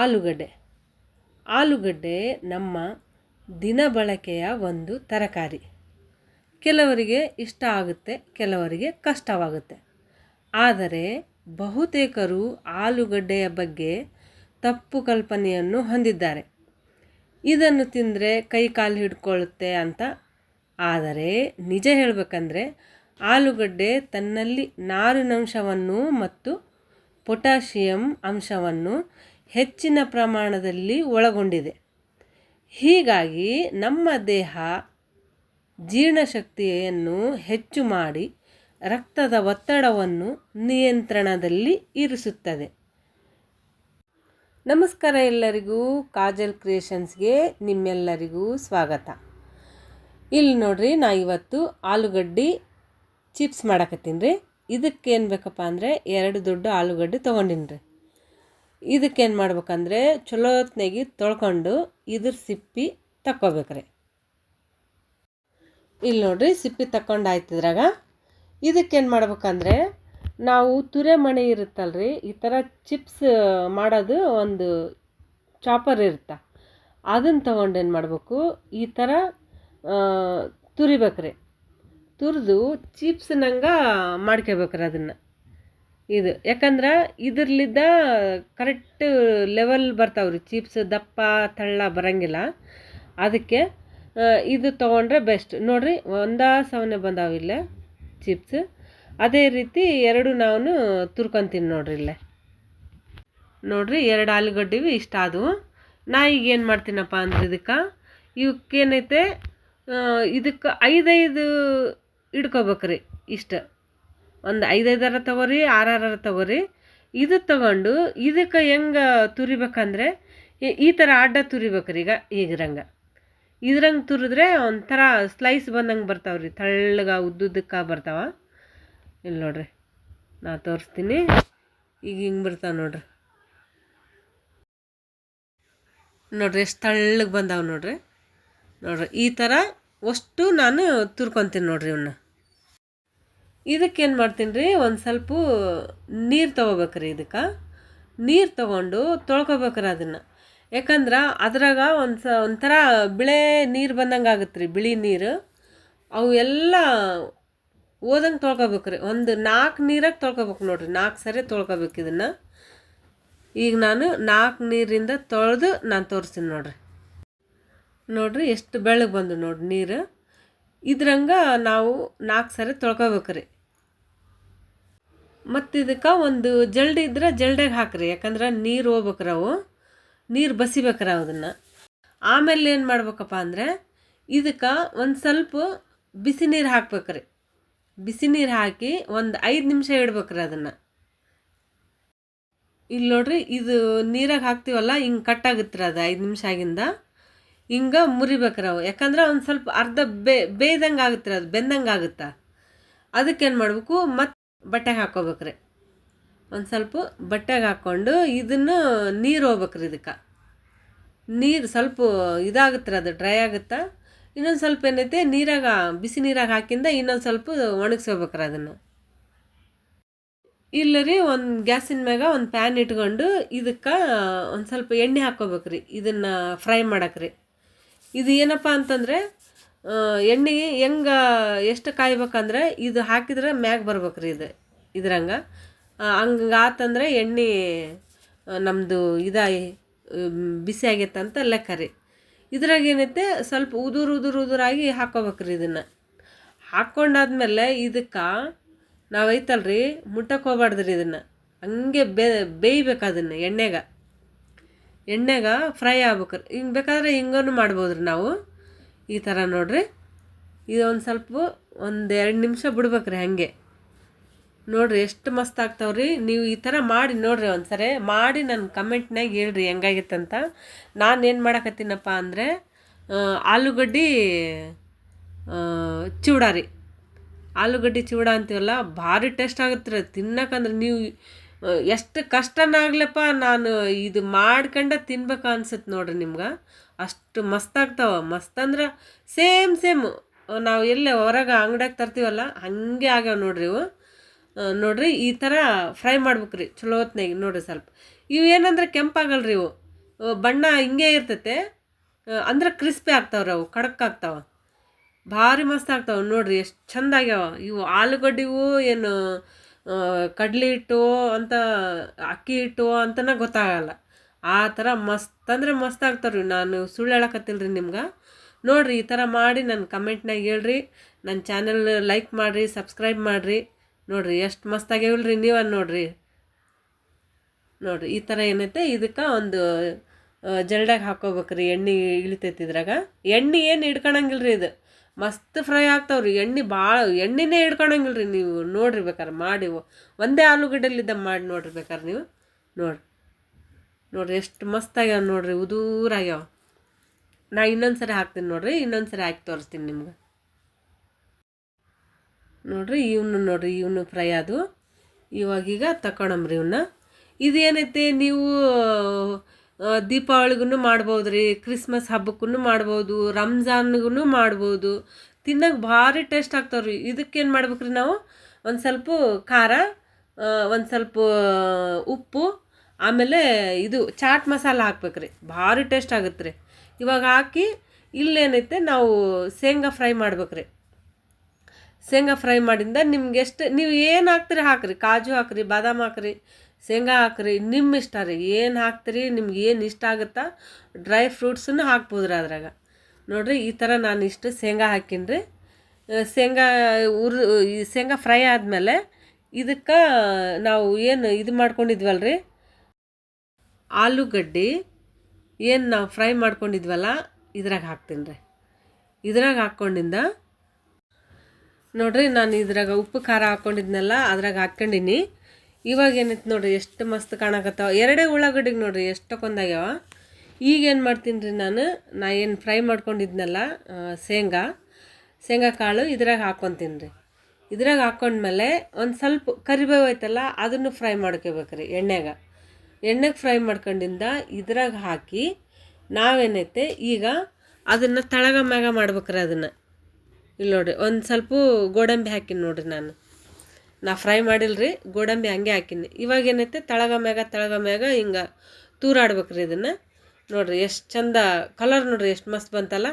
ಆಲೂಗಡ್ಡೆ. ಆಲೂಗಡ್ಡೆ ನಮ್ಮ ದಿನ ಬಳಕೆಯ ಒಂದು ತರಕಾರಿ. ಕೆಲವರಿಗೆ ಇಷ್ಟ ಆಗುತ್ತೆ, ಕೆಲವರಿಗೆ ಕಷ್ಟವಾಗುತ್ತೆ. ಆದರೆ ಬಹುತೇಕರು ಆಲೂಗಡ್ಡೆಯ ಬಗ್ಗೆ ತಪ್ಪು ಕಲ್ಪನೆಯನ್ನು ಹೊಂದಿದ್ದಾರೆ. ಇದನ್ನು ತಿಂದರೆ ಕೈ ಕಾಲು ಹಿಡ್ಕೊಳ್ಳುತ್ತೆ ಅಂತ. ಆದರೆ ನಿಜ ಹೇಳಬೇಕಂದ್ರೆ ಆಲೂಗಡ್ಡೆ ತನ್ನಲ್ಲಿ ನಾರಿನಂಶವನ್ನು ಮತ್ತು ಪೊಟ್ಯಾಷಿಯಂ ಅಂಶವನ್ನು ಹೆಚ್ಚಿನ ಪ್ರಮಾಣದಲ್ಲಿ ಒಳಗೊಂಡಿದೆ. ಹೀಗಾಗಿ ನಮ್ಮ ದೇಹ ಜೀರ್ಣಶಕ್ತಿಯನ್ನು ಹೆಚ್ಚು ಮಾಡಿ ರಕ್ತದ ಒತ್ತಡವನ್ನು ನಿಯಂತ್ರಣದಲ್ಲಿ ಇರಿಸುತ್ತದೆ. ನಮಸ್ಕಾರ ಎಲ್ಲರಿಗೂ, ಕಾಜಲ್ ಕ್ರಿಯೇಷನ್ಸ್ಗೆ ನಿಮ್ಮೆಲ್ಲರಿಗೂ ಸ್ವಾಗತ. ಇಲ್ಲಿ ನೋಡ್ರಿ, ನಾ ಇವತ್ತು ಆಲೂಗಡ್ಡೆ ಚಿಪ್ಸ್ ಮಾಡಕತ್ತೀನಿ ರೀ. ಇದಕ್ಕೇನು ಬೇಕಪ್ಪ ಅಂದರೆ ಎರಡು ದೊಡ್ಡ ಆಲೂಗಡ್ಡೆ ತೊಗೊಂಡಿನಿ ರೀ. ಇದಕ್ಕೇನು ಮಾಡ್ಬೇಕಂದ್ರೆ ಚಲೋ ಹೊತ್ನಾಗಿ ತೊಳ್ಕೊಂಡು ಇದ್ರ ಸಿಪ್ಪಿ ತಕ್ಕೋಬೇಕ್ರಿ. ಇಲ್ಲಿ ನೋಡ್ರಿ ಸಿಪ್ಪಿ ತಕ್ಕೊಂಡು ಆಯ್ತು ಇದ್ರಾಗ. ಇದಕ್ಕೇನು ಮಾಡ್ಬೇಕಂದ್ರೆ ನಾವು ತುರೆ ಮಣೆ ಇರುತ್ತಲ್ರಿ, ಈ ಥರ ಚಿಪ್ಸ್ ಮಾಡೋದು ಒಂದು ಚಾಪರ್ ಇರುತ್ತೆ ಅದನ್ನು ತೊಗೊಂಡು ಏನು ಮಾಡಬೇಕು, ಈ ಥರ ತುರಿಬೇಕ್ರಿ. ತುರಿದು ಚಿಪ್ಸ್ನಂಗ ಮಾಡ್ಕೋಬೇಕ್ರಿ ಅದನ್ನು. ಇದು. ಯಾಕಂದ್ರೆ ಇದ್ರಲ್ಲಿದ್ದ ಕರೆಕ್ಟ್ ಲೆವೆಲ್ ಬರ್ತಾವ್ರಿ. ಚಿಪ್ಸ್ ದಪ್ಪ, ತಳ್ಳ ಬರೋಂಗಿಲ್ಲ. ಅದಕ್ಕೆ ಇದು ತೊಗೊಂಡ್ರೆ ಬೆಸ್ಟ್ ನೋಡಿರಿ, ಒಂದಾ ಸವನೆ ಬಂದಾವಿಲ್ಲ ಚಿಪ್ಸ್ ಅದೇ ರೀತಿ ಎರಡು ನಾವು ತುರ್ಕೊತೀನಿ ನೋಡ್ರಿ ಇಲ್ಲೇ. ನೋಡಿರಿ, ಎರಡು ಆಲೂಗಡ್ಡೆವು ಇಷ್ಟ ಅದು ನಾ ಈಗ ಏನು ಮಾಡ್ತೀನಪ್ಪ ಅಂದ್ರೆ ಇದಕ್ಕೆ, ಇವಕ್ಕೇನೈತೆ ಇದಕ್ಕೆ ಐದೈದು ಇಡ್ಕೋಬೇಕ್ರಿ ಇಷ್ಟು. ಒಂದು ಐದೈದರ ತಗೋರಿ, ಆರಾರರ ತಗೋರಿ. ಇದು ತಗೊಂಡು ಇದಕ್ಕೆ ಹೆಂಗೆ ತುರಿಬೇಕಂದ್ರೆ, ಈ ಥರ ಅಡ್ಡ ತುರಿಬೇಕ್ರಿ ಈಗ ಈಗ್ರಂಗೆ ಇದ್ರಂಗೆ. ತುರಿದ್ರೆ ಒಂಥರ ಸ್ಲೈಸ್ ಬಂದಂಗೆ ಬರ್ತಾವ್ರಿ, ತಳ್ಳಗೆ ಉದ್ದುದ್ದಕ್ಕೆ ಬರ್ತಾವ. ಇಲ್ಲಿ ನೋಡ್ರಿ, ನಾ ತೋರಿಸ್ತೀನಿ. ಈಗ ಹಿಂಗೆ ಬರ್ತಾವೆ ನೋಡ್ರಿ. ನೋಡ್ರಿ ಎಷ್ಟು ತಳ್ಳಗೆ ಬಂದಾವೆ ನೋಡ್ರಿ. ನೋಡ್ರಿ, ಈ ಥರ ಅಷ್ಟು ನಾನು ತುರ್ಕೊತೀನಿ ನೋಡ್ರಿ ಇವನ್ನ ಇದಕ್ಕೇನು ಮಾಡ್ತೀನಿ ರೀ ಒಂದು ಸ್ವಲ್ಪ ನೀರು ತೊಗೋಬೇಕ್ರಿ ಇದಕ್ಕೆ. ನೀರು ತೊಗೊಂಡು ತೊಳ್ಕೊಬೇಕ್ರಿ ಅದನ್ನು. ಯಾಕಂದ್ರೆ ಅದ್ರಾಗ ಒಂದು ಸ, ಒಂಥರ ಬಿಳೆ ನೀರು ಬಂದಂಗೆ ಆಗುತ್ತೆ ರೀ ಬಿಳಿ ನೀರು. ಅವು ಎಲ್ಲ ಓದಂಗೆ ತೊಳ್ಕೊಬೇಕ್ರಿ. ಒಂದು ನಾಲ್ಕು ನೀರಾಗ ತೊಳ್ಕೊಬೇಕು ನೋಡಿರಿ. ನಾಲ್ಕು ಸರಿ ತೊಳ್ಕೊಬೇಕು ಇದನ್ನು. ಈಗ ನಾನು ನಾಲ್ಕು ನೀರಿಂದ ತೊಳೆದು ನಾನು ತೋರಿಸ್ತೀನಿ ನೋಡಿರಿ. ನೋಡಿರಿ, ಎಷ್ಟು ಬೆಳಗ್ಗೆ ಬಂದು ನೋಡಿರಿ ನೀರು. ಇದ್ರಂಗೆ ನಾವು ನಾಲ್ಕು ಸರಿ ತೊಳ್ಕೊಬೇಕ್ರಿ. ಮತ್ತು ಇದಕ್ಕೆ ಒಂದು ಜಲ್ಡಿ ಇದ್ರೆ ಜಲ್ಡೆಗೆ ಹಾಕ್ರಿ, ಯಾಕಂದ್ರೆ ನೀರು ಹೋಗ್ಬೇಕ್ರಿ ಅವು. ನೀರು ಬಸಿಬೇಕ್ರ ಅದನ್ನು. ಆಮೇಲೆ ಏನು ಮಾಡ್ಬೇಕಪ್ಪ ಅಂದರೆ, ಇದಕ್ಕೆ ಒಂದು ಸ್ವಲ್ಪ ಬಿಸಿ ನೀರು ಹಾಕ್ಬೇಕ್ರಿ ಬಿಸಿ ನೀರು ಹಾಕಿ ಒಂದು ಐದು ನಿಮಿಷ ಇಡ್ಬೇಕ್ರಿ ಅದನ್ನು. ಇಲ್ಲಿ ನೋಡ್ರಿ, ಇದು ನೀರಾಗ ಹಾಕ್ತೀವಲ್ಲ, ಹಿಂಗೆ ಕಟ್ಟಾಗುತ್ತೆ ರೀ ಅದು ಐದು ನಿಮಿಷ ಆಗಿಂದ. ಹಿಂಗೆ ಮುರಿಬೇಕು ನಾವು. ಯಾಕಂದ್ರೆ ಒಂದು ಸ್ವಲ್ಪ ಅರ್ಧ ಬೇ, ಬೇಯ್ದಂಗೆ ಆಗುತ್ತೆ ರೀ ಅದು, ಬೆಂದಂಗೆ ಆಗುತ್ತೆ? ಅದಕ್ಕೇನು ಮಾಡಬೇಕು? ಮತ್ತು ಬಟ್ಟೆಗೆ ಹಾಕೋಬೇಕ್ರಿ ಒಂದು ಸ್ವಲ್ಪ ಬಟ್ಟೆಗೆ ಹಾಕ್ಕೊಂಡು ಇದನ್ನು ನೀರು ಹೋಗ್ಬೇಕ್ರಿ ಇದಕ್ಕೆ. ನೀರು ಸ್ವಲ್ಪ ಇದಾಗುತ್ತೆ ಅದು, ಡ್ರೈ ಆಗುತ್ತೆ? ಇನ್ನೊಂದು ಸ್ವಲ್ಪ ಏನೈತೆ? ನೀರಾಗ, ಬಿಸಿ ನೀರಾಗ ಹಾಕಿಂದ ಇನ್ನೊಂದು ಸ್ವಲ್ಪ ಒಣಗಿಸ್ಕೋಬೇಕ್ರಿ ಅದನ್ನು. ಇಲ್ಲ ರೀ, ಒಂದು ಗ್ಯಾಸಿನ ಮ್ಯಾಗ ಒಂದು ಪ್ಯಾನ್ ಇಟ್ಕೊಂಡು ಇದಕ್ಕೆ ಒಂದು ಸ್ವಲ್ಪ ಎಣ್ಣೆ ಹಾಕ್ಕೋಬೇಕ್ರಿ ಇದನ್ನು ಫ್ರೈ ಮಾಡಕ್ರಿ ಇದು ಏನಪ್ಪ ಅಂತಂದರೆ ಎಣ್ಣೆ ಹೆಂಗೆ, ಎಷ್ಟು ಕಾಯ್ಬೇಕಂದ್ರೆ ಇದು ಹಾಕಿದ್ರೆ ಮ್ಯಾಗ ರೀ ಇದು, ಇದ್ರಂಗೆ. ಹಂಗೆ ಆತಂದ್ರೆ ಎಣ್ಣೆ ನಮ್ಮದು ಇದಾಗಿ ಬಿಸಿ ಆಗೈತೆ ಅಂತ ಲೆಕ್ಕ ರೀ. ಇದ್ರಾಗ ಏನೈತೆ, ಸ್ವಲ್ಪ ಉದುರು ಉದುರು ಉದುರಾಗಿ ಹಾಕ್ಕೋಬೇಕ್ರಿ ಇದನ್ನು. ಹಾಕ್ಕೊಂಡಾದ್ಮೇಲೆ ಇದಕ್ಕೆ ನಾವು ಐತಲ್ರಿ ಮುಟ್ಟಕ್ಕೆ ಹೋಗ್ಬಾರ್ದ್ರಿ ಇದನ್ನು. ಹಂಗೆ ಬೇಯ್ಬೇಕು ಅದನ್ನು ಎಣ್ಣೆಗ. ಎಣ್ಣೆಗ ಫ್ರೈ ಆಗ್ಬೇಕ್ರಿ ಹಿಂಗೆ ಬೇಕಾದ್ರೆ ಹಿಂಗೂ ಮಾಡ್ಬೋದು ರೀ ನಾವು. ಈ ಥರ ನೋಡ್ರಿ. ಇದು ಒಂದು ಸ್ವಲ್ಪ ಒಂದು ಎರಡು ನಿಮಿಷ ಬಿಡ್ಬೇಕ್ರಿ ಹಾಗೆ. ನೋಡ್ರಿ ಎಷ್ಟು ಮಸ್ತ್ ಆಗ್ತಾವ್ರಿ. ನೀವು ಈ ಥರ ಮಾಡಿ ನೋಡ್ರಿ ಒಂದ್ಸರಿ. ಮಾಡಿ ನನ್ನ ಕಮೆಂಟ್ನಾಗ ಹೇಳ್ರಿ ಹೆಂಗಾಗಿತ್ತಂತ. ನಾನು ಏನು ಮಾಡಕತ್ತೀನಪ್ಪ ಅಂದರೆ ಆಲೂಗಡ್ಡೆ ಚೂಡ ರೀ ಆಲೂಗಡ್ಡೆ ಚೂಡ ಅಂತೀವಲ್ಲ, ಭಾರಿ ಟೇಸ್ಟ್ ಆಗುತ್ತೆ ರೀ. ತಿನ್ನಕಂದ್ರೆ ನೀವು ಎಷ್ಟು ಕಷ್ಟನಾಗ್ಲಪ್ಪ ನಾನು ಇದು ಮಾಡ್ಕೊಂಡ ತಿನ್ಬೇಕು ಅನ್ಸುತ್ತೆ ನೋಡ್ರಿ ನಿಮ್ಗೆ. ಅಷ್ಟು ಮಸ್ತ್ ಮಸ್ತಂದ್ರೆ ಸೇಮ್ ಸೇಮ್. ನಾವು ಎಲ್ಲೇ ಹೊರಗೆ ಅಂಗಡ್ಯಾಗ ತರ್ತೀವಲ್ಲ, ಹಾಗೆ ಆಗ್ಯಾವ ನೋಡ್ರಿ ಇವು. ನೋಡ್ರಿ ಈ ಥರ ಫ್ರೈ ಮಾಡ್ಬೇಕು ರೀ ಚಲೋ ಹೊತ್ನಾಗ ನೋಡ್ರಿ ಸ್ವಲ್ಪ. ಇವು ಏನಂದ್ರೆ ಕೆಂಪಾಗಲ್ರಿ ಇವು. ಬಣ್ಣ ಹಿಂಗೆ ಇರ್ತೈತೆ. ಅಂದ್ರೆ ಕ್ರಿಸ್ಪಿ ಆಗ್ತಾವ್ರಿ ಅವು ಖಡಕ್ ಆಗ್ತಾವ. ಭಾರಿ ಮಸ್ತ್ ಆಗ್ತಾವೆ ನೋಡ್ರಿ, ಎಷ್ಟು ಚಂದ ಆಗ್ಯಾವ. ಇವು ಆಲೂಗಡ್ಡಿವು ಏನು ಕಡ್ಲಿ ಹಿಟ್ಟು ಅಂತ, ಅಕ್ಕಿ ಹಿಟ್ಟು ಅಂತನೇ ಗೊತ್ತಾಗಲ್ಲ. ಆ ಥರ ಮಸ್ತ್, ಅಂದ್ರೆ ಮಸ್ತ್ ರೀ ನಾನು ಸುಳ್ಳು ಹೇಳಕತ್ತಿಲ್ರಿ ನಿಮ್ಗೆ. ನೋಡಿರಿ, ಈ ಥರ ಮಾಡಿ ನನ್ನ ಕಮೆಂಟ್ನಾಗ ಹೇಳ್ರಿ. ನನ್ನ ಚಾನಲ್ ಲೈಕ್ ಮಾಡಿರಿ, ಸಬ್ಸ್ಕ್ರೈಬ್ ಮಾಡಿರಿ. ನೋಡಿರಿ, ಎಷ್ಟು ಮಸ್ತ್ ಆಗ್ಯಾವಲ್ರಿ ನೀವು ನೋಡಿರಿ. ನೋಡಿರಿ, ಈ ಥರ ಏನೈತೆ? ಇದಕ್ಕೆ ಒಂದು ಜಲ್ಡಾಗ ಹಾಕೋಬೇಕ್ರಿ ಎಣ್ಣೆ ಇಳಿತೈತಿ ಇದ್ರಾಗ. ಎಣ್ಣೆ ಏನು ಹಿಡ್ಕೊಳಂಗಿಲ್ಲ ರೀ ಇದು. ಮಸ್ತ್ ಫ್ರೈ ಆಗ್ತಾವ್ರಿ. ಎಣ್ಣೆ ಭಾಳ ಎಣ್ಣೆನೇ ಹಿಡ್ಕೊಳಂಗಿಲ್ಲ ರೀ ನೀವು. ನೋಡ್ರಿ ಬೇಕಾರೆ ಮಾಡಿ, ಒಂದೇ ಆಲೂಗಡ್ಡೆಲಿದ್ದ ಮಾಡಿ ನೋಡ್ರಿ ಬೇಕಾರೆ ನೀವು. ನೋಡ್ರಿ. ನೋಡ್ರಿ ಎಷ್ಟು ಮಸ್ತ್ ಆಗ್ಯಾವ ನೋಡ್ರಿ ಉದೂರಾಗ್ಯಾವ ನಾ ಇನ್ನೊಂದು ಸರಿ ಹಾಕ್ತೀನಿ ನೋಡ್ರಿ ಇನ್ನೊಂದು ಸರಿ ಹಾಕಿ ತೋರಿಸ್ತೀನಿ ನಿಮ್ಗೆ. ನೋಡ್ರಿ, ಇವನು ನೋಡ್ರಿ, ಇವನು ಫ್ರೈ ಅದು. ಇವಾಗೀಗ ತಗೊಳಮ್ರಿ ಇವನ್ನ ಇದೇನೈತೆ, ನೀವು ದೀಪಾವಳಿಗೂ ಮಾಡ್ಬೋದು ರೀ ಕ್ರಿಸ್ಮಸ್ ಹಬ್ಬಕ್ಕೂ ಮಾಡ್ಬೋದು ರಂಜಾನ್ಗೂ ಮಾಡ್ಬೋದು. ತಿನ್ನಕ್ಕೆ ಭಾರಿ ಟೇಸ್ಟ್ ರೀ ಇದಕ್ಕೇನು ಮಾಡ್ಬೇಕು ರೀ ನಾವು? ಒಂದು ಸ್ವಲ್ಪ ಖಾರ ಒಂದು ಸ್ವಲ್ಪ ಉಪ್ಪು, ಆಮೇಲೆ ಇದು ಚಾಟ್ ಮಸಾಲ ಹಾಕ್ಬೇಕ್ರಿ. ಭಾರಿ ಟೇಸ್ಟ್ ಆಗುತ್ತೆ ರೀ ಇವಾಗ ಹಾಕಿ ಇಲ್ಲೇನೈತೆ ನಾವು ಶೇಂಗಾ ಫ್ರೈ ಮಾಡ್ಬೇಕು ರೀ ಶೇಂಗಾ ಫ್ರೈ ಮಾಡಿಂದ ನಿಮ್ಗೆ ಎಷ್ಟು ನೀವು ಏನು ಹಾಕ್ತೀರಿ ಹಾಕ್ರಿ. ಕಾಜು ಹಾಕ್ರಿ, ಬಾದಾಮ್ ಹಾಕ್ರಿ ಶೇಂಗಾ ಹಾಕ್ರಿ ನಿಮ್ಮ ಇಷ್ಟ ರೀ. ಏನು ಹಾಕ್ತೀರಿ, ನಿಮ್ಗೆ ಏನು ಇಷ್ಟ ಆಗುತ್ತಾ ಡ್ರೈ ಫ್ರೂಟ್ಸನ್ನು ಹಾಕ್ಬೋದು ರೀ ಅದ್ರಾಗ. ನೋಡಿರಿ, ಈ ಥರ ನಾನು ಇಷ್ಟು ಶೇಂಗಾ ಹಾಕೀನಿ ರೀ. ಶೇಂಗಾ ಉರ್, ಈ ಶೇಂಗಾ ಫ್ರೈ ಆದಮೇಲೆ ಇದಕ್ಕೆ ನಾವು ಏನು ಇದು ಮಾಡ್ಕೊಂಡಿದ್ವಲ್ಲ ರೀ ಆಲೂಗಡ್ಡೆ ಏನು ನಾವು ಫ್ರೈ ಮಾಡ್ಕೊಂಡಿದ್ವಲ್ಲ, ಇದ್ರಾಗ ಹಾಕ್ತೀನಿ ರೀ. ಇದ್ರಾಗ ಹಾಕ್ಕೊಂಡಿಂದ ನೋಡಿರಿ, ನಾನು ಇದ್ರಾಗ ಉಪ್ಪು ಖಾರ ಹಾಕ್ಕೊಂಡಿದ್ನಲ್ಲ ಅದ್ರಾಗ ಹಾಕ್ಕೊಂಡಿನಿ. ಇವಾಗ ಏನೈತೆ ನೋಡಿರಿ, ಎಷ್ಟು ಮಸ್ತ್ ಕಾಣಕತ್ತಾವ. ಎರಡೇ ಉಳ್ಳಾಗಡ್ಡಿಗೆ ನೋಡಿರಿ ಎಷ್ಟಕ್ಕೊಂದಾಗ್ಯಾವ ಈಗ ಏನು ಮಾಡ್ತೀನಿ ರೀ ನಾನು, ನಾ ಏನು ಫ್ರೈ ಮಾಡ್ಕೊಂಡಿದ್ನಲ್ಲ ಶೇಂಗಾ ಶೇಂಗಾ ಕಾಳು ಇದ್ರಾಗ ಹಾಕ್ಕೊತೀನಿ ರೀ ಇದ್ರಾಗ ಹಾಕ್ಕೊಂಡ್ಮೇಲೆ ಒಂದು ಸ್ವಲ್ಪ ಕರಿಬೇವು ಐತಲ್ಲ, ಅದನ್ನು ಫ್ರೈ ಮಾಡ್ಕೋಬೇಕ್ರಿ ಎಣ್ಣೆಗ. ಎಣ್ಣೆಗೆ ಫ್ರೈ ಮಾಡ್ಕೊಂಡಿಂದ ಇದ್ರಾಗ ಹಾಕಿ ನಾವೇನೈತೆ, ಈಗ ಅದನ್ನು ತಳಗ ಮ್ಯಾಗ ಮಾಡ್ಬೇಕ್ರಿ ಅದನ್ನು. ಇಲ್ಲಿ ನೋಡಿರಿ, ಒಂದು ಸ್ವಲ್ಪ ಗೋಡಂಬಿ ಹಾಕಿನಿ ನೋಡಿರಿ ನಾನು. ನಾ ಫ್ರೈ ಮಾಡಿಲ್ರಿ, ಗೋಡಂಬಿ ಹಂಗೆ ಹಾಕಿನಿ. ಇವಾಗ ಏನೈತೆ, ತಳಗ ಮ್ಯಾಗ ತಳಗ ಮ್ಯಾಗ ಹಿಂಗೆ ತೂರಾಡ್ಬೇಕ್ರಿ ಇದನ್ನು. ನೋಡಿರಿ ಎಷ್ಟು ಚಂದ ಕಲರ್ ನೋಡಿರಿ, ಎಷ್ಟು ಮಸ್ತ್ ಬಂತಲ್ಲ.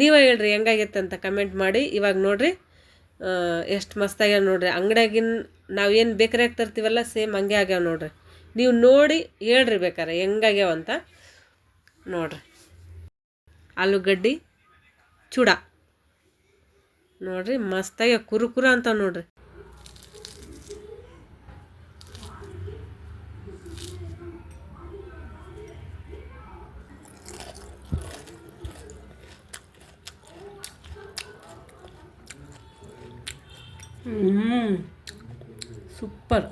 ನೀವೇ ಹೇಳ್ರಿ ಹೆಂಗಾಗೈತೆ ಅಂತ ಕಮೆಂಟ್ ಮಾಡಿ. ಇವಾಗ ನೋಡಿರಿ ಎಷ್ಟು ಮಸ್ತ್ ಆಗ್ಯಾವ ನೋಡ್ರಿ. ಅಂಗಡಿಯಾಗಿನ ನಾವು ಏನು ಬೇಕರಿಯಾಗಿ ತರ್ತೀವಲ್ಲ ಸೇಮ್ ಹಂಗೆ ಆಗ್ಯಾವ ನೋಡಿರಿ. ನೀವು ನೋಡಿ ಹೇಳ್ರಿ ಬೇಕಾರೆ ಹೆಂಗಾಗ್ಯಾವ ಅಂತ. ನೋಡ್ರಿ. ಆಲೂಗಡ್ಡಿ ಚೂಡ. ನೋಡ್ರಿ ಮಸ್ತಾಗ್ಯಾವ ಕುರುಕುರ ಅಂತ ನೋಡ್ರಿ. సూపర్.